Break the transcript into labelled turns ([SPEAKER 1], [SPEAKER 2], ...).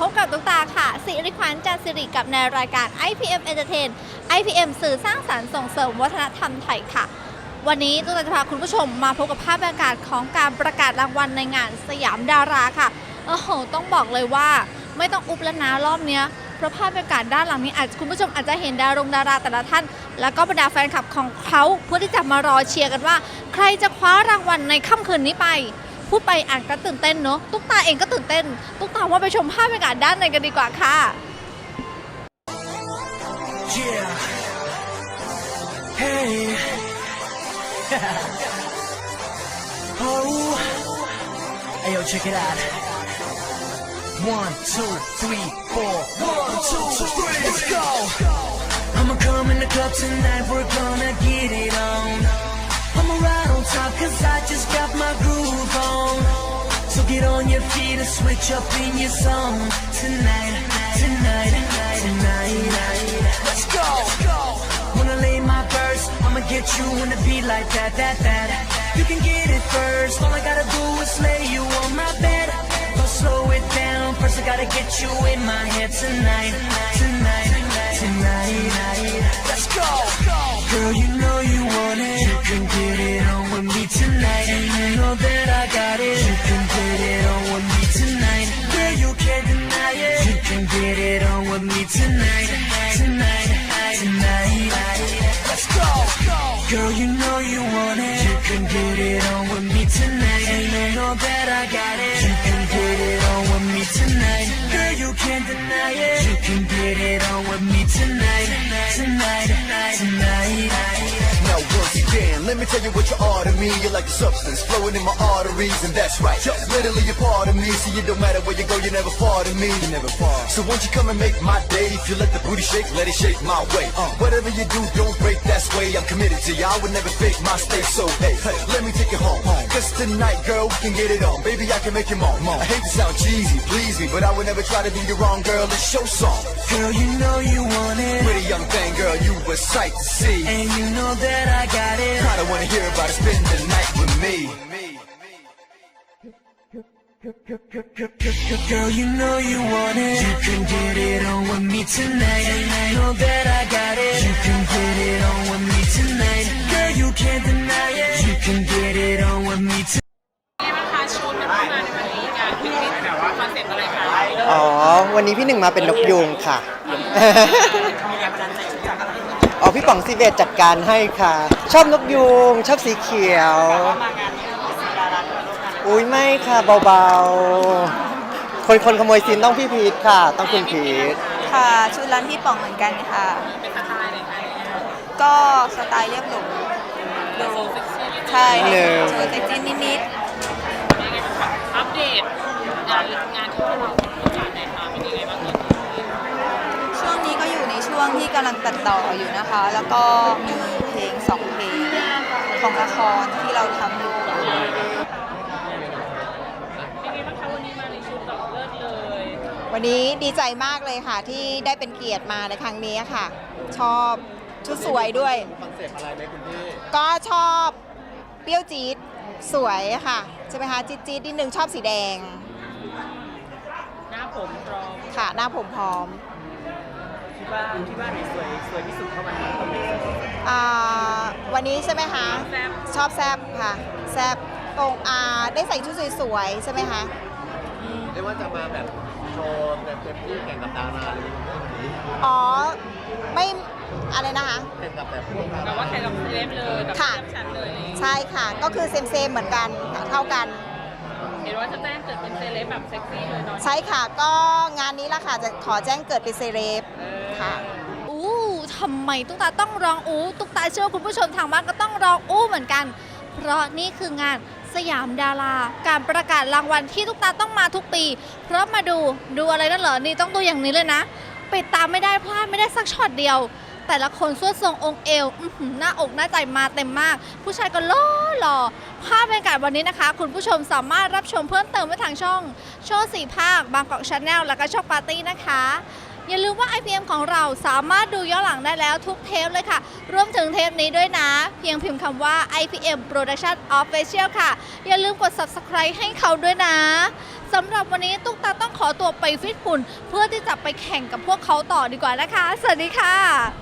[SPEAKER 1] พบกับตุ๊กตาค่ะ สิริขวัญจันสิริกับในรายการ IPM Entertain IPM สื่อสร้างสรรค์ส่งเสริมวัฒนธรรมไทยค่ะ วันนี้ตุ๊กตาจะพาคุณผู้ชมมาพบกับภาพบรรยากาศของการประกาศรางวัลในงานสยามดาราค่ะโอ้โหต้องบอกเลยว่าไม่ต้องอุบแล้วนะรอบเนี้ยเพราะภาพบรรยากาศด้านหลังนี้อาจคุณผู้ชมอาจจะเห็นดารงดาราแต่ละท่าน แล้วก็บรรดาแฟนคลับของเขาเพื่อที่จะมารอเชียร์กันว่า ใครจะคว้ารางวัลในค่ำคืนนี้ไป พูดไปอ่านก็ตื่นเต้นเนอะตุ๊กตาเองก็ตื่นเต้น ตุ๊กตาว่าไปชมภาพบรรยากาศด้านในกันดีกว่าค่ะ
[SPEAKER 2] Yeah. Hey. oh. Hey, yo, check it out. One, two, three, four. One, two, three. Let's go. I'ma come in the club tonight. We're gonna get it on. Cause I just got my groove on. So get on your feet and switch up in your zone. Tonight, tonight, tonight. Let's go. Wanna lay my verse, I'ma get you in the beat like that, that, that. You can get it first, all I gotta do is lay you on my bed. Don't slow it down, first I gotta get you in my head tonight, tonight, tonight. Let's go. Girl, you get it on with me tonight, tonight, tonight. Let's go. Girl, you know you want it. You can get it on with me tonight. And you know that I got it. You can get it on with me tonight. Girl, you can't deny it. You can get it on with me tonight, tonight, tonight.
[SPEAKER 3] Now once again, let me tell you what you are to me. You're like a substance flowing in my arteries, and that's right. Literally a part of me, so it don't matter where you go, you never far to me. You never far. So won't you come and make my day? If you let the booty shake, let it shake my way. Uh, whatever you do, don't break that sway. I'm committed to you. I would never fake my stay. So hey, hey, let me take you home. Cause tonight, girl, we can get it on. Baby, I can make you moan. I hate to sound cheesy, please me, but I would never try to be your wrong girl. It's your song.
[SPEAKER 2] Girl, you know you want it.
[SPEAKER 3] Pretty young thing, girl, you a sight to see.
[SPEAKER 2] And you know that I got it.
[SPEAKER 3] I don't wanna hear about it. Spend the night with me.
[SPEAKER 2] Girl, you know you want it. You can get it on with me tonight. And you know that I got it. You can get it
[SPEAKER 4] นนี้พี่
[SPEAKER 5] หนึ่งมาเป็นนกยูงค่ะ อ๋อพี่ป๋องซีเบตจัดการให้ค่ะ ชอบนกยูงชอบสีเขียว อุ้ยไม่ค่ะเบาๆ คนคนขโมยซีนต้องพี่พีทค่ะ ต้องคุณพีท
[SPEAKER 6] ค่ะชุดร้านพี่ป๋องเหมือนกันค่ะ
[SPEAKER 4] เป็นสไตล์ไหนคะเนี่ย
[SPEAKER 6] ก็สไตล์เรียบหรูดู
[SPEAKER 4] โซเซ็กซี่นิดนึง
[SPEAKER 6] ใช่โชว์เซ็กซี่นิด
[SPEAKER 4] เป็นยังไงบ้างคะอัปเดต งานงานที่เราจัดในค่ะเป็นยังไงบ้างเอ่ย
[SPEAKER 6] ช่วงนี้ก็อยู่ในช่วงที่กำลังตัดต่ออยู่นะคะ แล้วก็มีเพลงสองเพลงของละครที่เราทำอยู่
[SPEAKER 4] เป็นไงบ้างคะวันนี้มาในชุดแบบเลิศเลย
[SPEAKER 7] วันนี้ดีใจมากเลยค่ะที่ได้เป็นเกียรติมาในครั้งนี้ค่ะ ชอบชุดสวยด้วย
[SPEAKER 5] คอนเซ็ปต์อะไรไหมคุณพี่
[SPEAKER 7] ก็ชอบเปรี้ยวจี๊ดสวยค่ะใช่ไหมคะจี๊ดจี๊ดนิดนึงชอบสีแดง
[SPEAKER 4] หน้าผมพร้อม
[SPEAKER 7] ค่ะ หน้าผมพร้อม
[SPEAKER 4] คิดว่าคิดว่าไหนสวยสวยที่สุดเข้ามา
[SPEAKER 7] อ่าวันนี้ใช่ไหมคะ
[SPEAKER 4] แซ่บ
[SPEAKER 7] ชอบแซบค่ะ แซบตรงอ่าได้ใส่ชุดสวยๆใช่ไหมคะ
[SPEAKER 5] เรียกว่าจะมาแบบโชว์แบบเต็มที่แข่งกับดาราเลยวันนี้
[SPEAKER 7] อ๋อ ไม่อะไรนะคะ
[SPEAKER 5] แข่งกับแบบพวกดา
[SPEAKER 4] แต่
[SPEAKER 5] รา
[SPEAKER 4] ว่าแข่งกับเซเลบเลยแบบ
[SPEAKER 7] ค่ะ
[SPEAKER 4] เทียบชั้นเลยอะไรอย่างเงี้ย
[SPEAKER 7] ใช่ค่ะ ก็คือเซมเซมๆเหมือนกันค่ะเท่ากัน
[SPEAKER 4] เห็นว่าจะแจ้งเกิดเป็นเซเลบแบบเซ็กซี่เลยตอนนี้
[SPEAKER 7] ใช่ค่ะก็งานนี้ละค่ะจะขอแจ้งเกิดเป็นเซเลบค่ะ
[SPEAKER 1] อู้ทำไมตุ๊กตาต้องร้องอู้ตุ๊กตาเชื่อว่าคุณผู้ชมทางบ้านก็ต้องร้องอู้เหมือนกัน เพราะนี่คืองานสยามดารา การประกาศรางวัลที่ตุ๊กตาต้องมาทุกปี เพราะมาดูดูอะไรนั่นเหรอนี่ต้องดูอย่างนี้เลยนะ ปิดตามไม่ได้พลาดไม่ได้สักช็อตเดียว แต่ละคนสวดทรงองค์เอวอื้อหือหน้าอกหน้าใจมาเต็มมาก ผู้ชายก็ล่อหล่อภาพบรรยากาศวันนี้นะคะ คุณผู้ชมสามารถรับชมเพิ่มเติมได้ทางช่อง โชว์สีภาค บางกอกชาแนลแล้วก็ช่องปาร์ตี้นะคะ อย่าลืมว่า IPM ของเราสามารถดูย้อนหลังได้แล้วทุกเทปเลยค่ะ รวมถึงเทปนี้ด้วยนะ เพียงพิมพ์คำว่า IPM Production Official ค่ะ อย่าลืมกด subscribe ให้เขาด้วยนะสำหรับวันนี้ตุ๊กตาต้องขอตัวไปฟิตหุ่น เพื่อที่จะไปแข่งกับพวกเขาต่อดีกว่านะคะ สวัสดีค่ะ